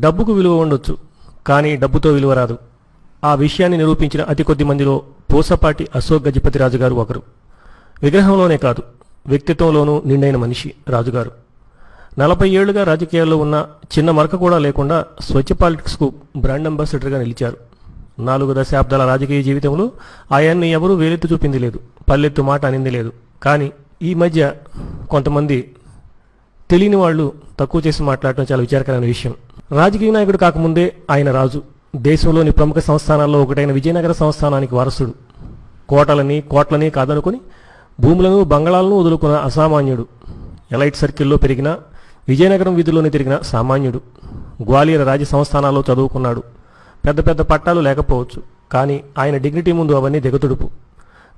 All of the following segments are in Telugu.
డబ్బుకు విలువ ఉండొచ్చు కానీ డబ్బుతో విలువ రాదు. ఆ విషయాన్ని నిరూపించిన అతి కొద్ది మందిలో పూసపాటి అశోక్ గజపతి రాజుగారు ఒకరు. విగ్రహంలోనే కాదు వ్యక్తిత్వంలోనూ నిండైన మనిషి రాజుగారు. నలభై ఏళ్ళుగా రాజకీయాల్లో ఉన్న చిన్న మరక కూడా లేకుండా స్వచ్ఛ పాలిటిక్స్కు బ్రాండ్ అంబాసిడర్గా నిలిచారు. నాలుగు దశాబ్దాల రాజకీయ జీవితంలో ఆయన్ని ఎవరూ వేలెత్తి చూపింది లేదు పల్లెత్తు మాట అనింది లేదు. కానీ ఈ మధ్య కొంతమంది తెలియని వాళ్ళు తక్కువ చేసి మాట్లాడటం చాలా విచారకరమైన విషయం. రాజకీయ నాయకుడు కాకముందే ఆయన రాజు. దేశంలోని ప్రముఖ సంస్థానాల్లో ఒకటైన విజయనగర సంస్థానానికి వారసుడు. కోటలని కోట్లని కాదనుకుని భూములను బంగళాలను వదులుకున్న అసామాన్యుడు. ఎలైట్ సర్కిల్లో పెరిగిన విజయనగరం వీధిలోనే తిరిగిన సామాన్యుడు. గ్వాలియర్ రాజ్య సంస్థానాల్లో చదువుకున్నాడు. పెద్ద పెద్ద పట్టాలు లేకపోవచ్చు కానీ ఆయన డిగ్నిటీ ముందు అవన్నీ దిగతుడుపు.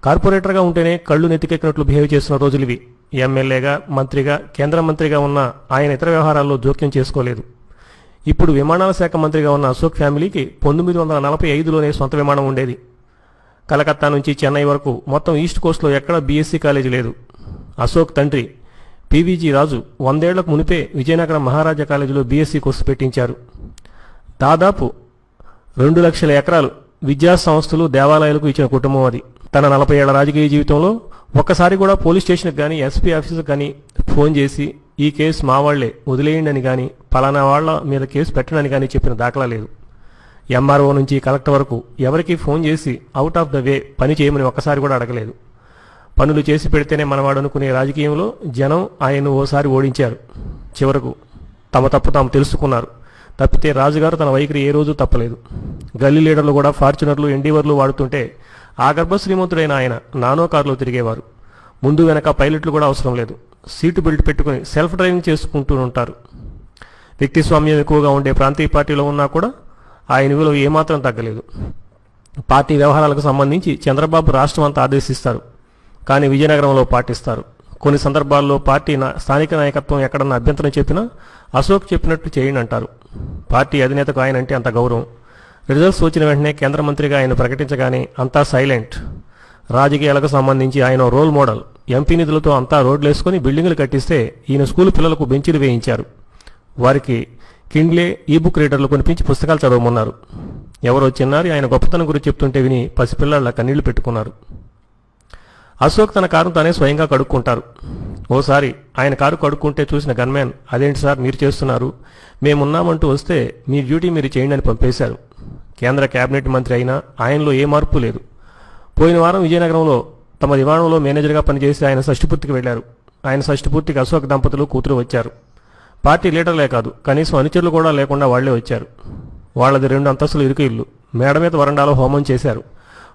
కార్పొరేటర్గా ఉంటేనే కళ్ళు నెత్తికెక్కినట్లు బిహేవ్ చేస్తున్న రోజులు ఇవి ఎమ్మెల్యేగా మంత్రిగా కేంద్ర మంత్రిగా ఉన్న ఆయన ఇతర వ్యవహారాల్లో జోక్యం చేసుకోలేదు. ఇప్పుడు విమానాల శాఖ మంత్రిగా ఉన్న అశోక్ ఫ్యామిలీకి పంతొమ్మిది వందల నలభై ఐదులోనే సొంత విమానం ఉండేది. కలకత్తా నుంచి చెన్నై వరకు మొత్తం ఈస్ట్ కోస్ట్లో ఎక్కడ బీఎస్సీ కాలేజీ లేదు. అశోక్ తండ్రి పీవీజీ రాజు వందేళ్ళకు మునిపే విజయనగరం మహారాజా కాలేజీలో బీఎస్సీ కోర్సు పెట్టించారు. దాదాపు రెండు లక్షల ఎకరాలు విద్యా సంస్థలు దేవాలయాలకు ఇచ్చిన కుటుంబం అది. తన నలభై ఏళ్ళ రాజకీయ జీవితంలో ఒక్కసారి కూడా పోలీస్ స్టేషన్కి కానీ ఎస్పీ ఆఫీస్కి కానీ ఫోన్ చేసి ఈ కేసు మా వాళ్ళే వదిలేయండి అని కానీ పలానా వాళ్ళ మీద కేసు పెట్టడని కానీ చెప్పిన దాఖలా లేదు. ఎంఆర్ఓ నుంచి కలెక్టర్ వరకు ఎవరికి ఫోన్ చేసి అవుట్ ఆఫ్ ద వే పని చేయమని ఒక్కసారి కూడా అడగలేదు. పనులు చేసి పెడితేనే మనవాడు అనుకునే రాజకీయంలో జనం ఆయన్ను ఓసారి ఓడించారు. చివరకు తమ తప్పు తాము తెలుసుకున్నారు. తప్పితే రాజుగారు తన వైఖరి ఏ రోజు తప్పలేదు. గల్లీ లీడర్లు కూడా ఫార్చునర్లు ఎండీవర్లు వాడుతుంటే ఆ గర్భ శ్రీమంతుడైన ఆయన నానో కారులో తిరిగేవారు. ముందు వెనక పైలట్లు కూడా అవసరం లేదు. సీటు బెల్ట్ పెట్టుకుని సెల్ఫ్ డ్రైవింగ్ చేసుకుంటూ ఉంటారు. వ్యక్తిస్వామ్యం ఎక్కువగా ఉండే ప్రాంతీయ పార్టీలో ఉన్నా కూడా ఆయన విలువ ఏమాత్రం తగ్గలేదు. పార్టీ వ్యవహారాలకు సంబంధించి చంద్రబాబు రాష్ట్రం అంతా ఆదేశిస్తారు. కానీ విజయనగరంలో పాటిస్తారు. కొన్ని సందర్భాల్లో పార్టీ నా- స్థానిక నాయకత్వం ఎక్కడన్నా అభ్యంతరం చెప్పినా అశోక్ చెప్పినట్టు చేయండి అంటారు పార్టీ అధినేతకు ఆయన అంటే అంత గౌరవం. రిజల్ట్స్ వచ్చిన వెంటనే కేంద్ర మంత్రిగా ఆయన ప్రకటించగానే అంతా సైలెంట్. రాజకీయాలకు సంబంధించి ఆయన ఓ రోల్ మోడల్. ఎంపీ నిధులతో అంతా రోడ్లేసుకుని బిల్డింగులు కట్టిస్తే ఈయన స్కూల్ పిల్లలకు బెంచీలు వేయించారు. వారికి కిండ్లే ఈ బుక్ రీడర్లు కొనిపించి పుస్తకాలు చదవమన్నారు. ఎవరో చిన్నారి ఆయన గొప్పతనం గురించి చెప్తుంటే విని పసిపిల్లల కన్నీళ్ళు పెట్టుకున్నారు. అశోక్ తన కారు తానే స్వయంగా కడుక్కుంటారు. ఓసారి ఆయన కారు కడుక్కుంటే చూసిన గన్మ్యాన్ అదేంటి సార్ మీరు చేస్తున్నారు? మేమున్నామంటూ వస్తే మీ డ్యూటీ మీరు చేయండి అని పంపేశారు. కేంద్ర కేబినెట్ మంత్రి అయినా ఆయనలో ఏ మార్పు లేదు. పోయిన వారం విజయనగరంలో తమ విమానంలో మేనేజర్గా పనిచేసి ఆయన షష్టిపూర్తికి వెళ్ళారు. ఆయన షష్టిపూర్తికి అశోక్ దంపతులు కూతురు వచ్చారు. పార్టీ లీడర్లే కాదు కనీసం అనుచరులు కూడా లేకుండా వాళ్ళే వచ్చారు. వాళ్ళది రెండు అంతస్తులు ఇరుకు ఇల్లు. మేడ మీద వరండాలో హోమం చేశారు.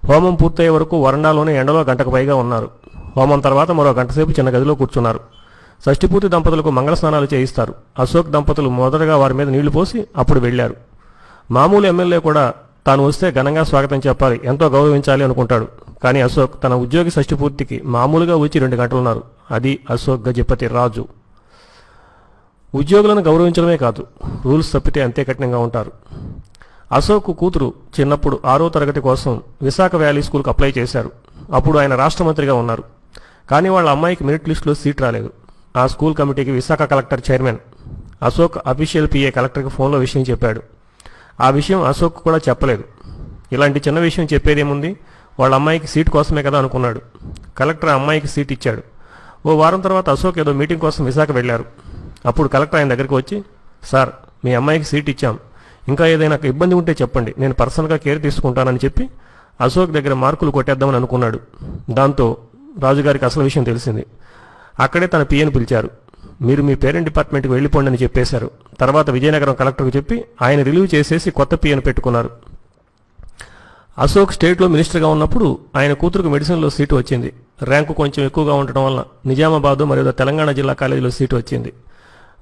హోమం పూర్తయ్యే వరకు వరండాలోనే ఎండలో గంటకు పైగా ఉన్నారు. హోమం తర్వాత మరో గంటసేపు చిన్న గదిలో కూర్చున్నారు. షష్టిపూర్తి దంపతులకు మంగళ స్నానాలు చేయిస్తారు. అశోక్ దంపతులు మొదటగా వారి మీద నీళ్ళు పోసి అప్పుడు వెళ్ళారు మామూలు ఎమ్మెల్యే కూడా తాను వస్తే ఘనంగా స్వాగతం చెప్పాలి ఎంతో గౌరవించాలి అనుకుంటాడు. కానీ అశోక్ తన ఉద్యోగి షష్టిపూర్తికి మామూలుగా వచ్చి రెండు గంటలున్నారు. అది అశోక్ గజపతి రాజు. ఉద్యోగులను గౌరవించడమే కాదు రూల్స్ తప్పితే అంతే కఠినంగా ఉంటారు. అశోక్ కూతురు చిన్నప్పుడు ఆరో తరగతి కోసం విశాఖ వ్యాలీ స్కూల్కి అప్లై చేశారు. అప్పుడు ఆయన రాష్ట్ర మంత్రిగా ఉన్నారు. కానీ వాళ్ళ అమ్మాయికి మెరిట్ లిస్టులో సీట్ రాలేదు. ఆ స్కూల్ కమిటీకి Visakha collector chairman Ashok official PA కలెక్టర్కి ఫోన్లో విషయం చెప్పాడు. ఆ విషయం అశోక్ కూడా చెప్పలేదు. ఇలాంటి చిన్న విషయం చెప్పేదేముంది? వాళ్ళ అమ్మాయికి సీట్ కోసమే కదా అనుకున్నాడు. కలెక్టర్ ఆ అమ్మాయికి సీట్ ఇచ్చాడు. ఓ వారం తర్వాత అశోక్ ఏదో మీటింగ్ కోసం విశాఖ వెళ్ళారు. అప్పుడు కలెక్టర్ ఆయన దగ్గరికి వచ్చి సార్ మీ అమ్మాయికి సీట్ ఇచ్చాం. ఇంకా ఏదైనా ఇబ్బంది ఉంటే చెప్పండి. నేను పర్సనల్గా కేర్ తీసుకుంటానని చెప్పి అశోక్ దగ్గర మార్కులు కొట్టేద్దామని అనుకున్నాడు. దాంతో రాజుగారికి అసలు విషయం తెలిసింది. అక్కడే తన పిఎను పిలిచారు. మీరు మీ పేరెంట్ డిపార్ట్మెంట్కి వెళ్ళిపోండి అని చెప్పేశారు. తర్వాత విజయనగరం కలెక్టర్కు చెప్పి ఆయన రిలీవ్ చేసేసి కొత్త పిఎను పెట్టుకున్నారు. అశోక్ స్టేట్లో మినిస్టర్గా ఉన్నప్పుడు ఆయన కూతురుకు మెడిసిన్లో సీటు వచ్చింది. ర్యాంకు కొంచెం ఎక్కువగా ఉండటం వల్ల నిజామాబాద్ మరియు తెలంగాణ జిల్లా కాలేజీలో సీటు వచ్చింది.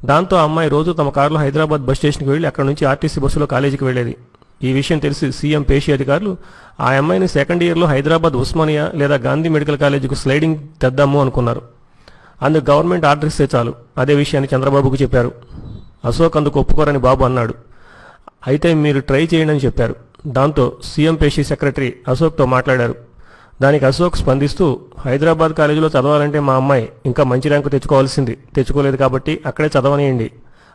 దాంతో ఆ అమ్మాయి రోజు తమ కారులో హైదరాబాద్ బస్ స్టేషన్కి వెళ్ళి అక్కడ నుంచి ఆర్టీసీ బస్సులో కాలేజీకి వెళ్ళేది. ఈ విషయం తెలిసి సీఎం పేషి అధికారులు ఆ అమ్మాయిని సెకండ్ ఇయర్లో హైదరాబాద్ ఉస్మానియా లేదా గాంధీ మెడికల్ కాలేజీకి స్లైడింగ్ తెద్దాము అనుకున్నారు. అందుకు గవర్నమెంట్ ఆర్డర్ ఇస్తే చాలు. అదే విషయాన్ని చంద్రబాబుకు చెప్పారు. అశోక్ అందుకు ఒప్పుకోరని బాబు అన్నాడు. అయితే మీరు ట్రై చేయండి అని చెప్పారు. దాంతో సీఎం పేషీ సెక్రటరీ అశోక్తో మాట్లాడారు. దానికి అశోక్ స్పందిస్తూ హైదరాబాద్ కాలేజీలో చదవాలంటే మా అమ్మాయి ఇంకా మంచి ర్యాంకు తెచ్చుకోవాల్సింది. తెచ్చుకోలేదు కాబట్టి అక్కడే చదవనియండి.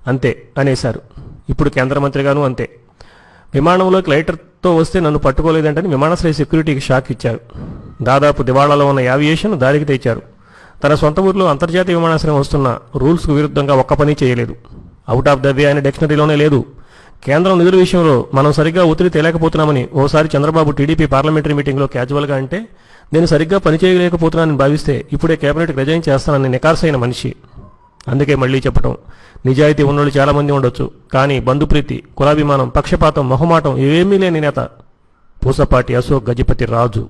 అంతే అనేశారు. ఇప్పుడు కేంద్ర మంత్రిగాను అంతే. విమానంలోకి లైటర్తో వస్తే నన్ను పట్టుకోలేదంటని విమానాశ్రయ సెక్యూరిటీకి షాక్ ఇచ్చారు. దాదాపు దివాళాలో ఉన్న యావియేషన్ దారికి తెచ్చారు. తన సొంత ఊర్లో అంతర్జాతీయ విమానాశ్రయం వస్తున్న రూల్స్కు విరుద్ధంగా ఒక్క పని చేయలేదు. అవుట్ ఆఫ్ ద వే అనే డిక్షనరీలోనే లేదు. కేంద్రం నిధుల విషయంలో మనం సరిగ్గా ఒత్తిడి తేలేకపోతున్నామని ఓసారి చంద్రబాబు టీడీపీ పార్లమెంటరీ మీటింగ్లో క్యాజువల్గా అంటే నేను సరిగ్గా పనిచేయలేకపోతున్నానని భావిస్తే ఇప్పుడే కేబినెట్కి రిజైన్ చేస్తానని నికార్సైన మనిషి. అందుకే మళ్ళీ చెప్పటం. నిజాయితీ ఉన్నోళ్ళు చాలామంది ఉండొచ్చు కానీ బంధుప్రీతి కులాభిమానం పక్షపాతం మొహమాటం ఇవేమీ లేని నేత పూసపాటి అశోక్ గజపతి రాజు.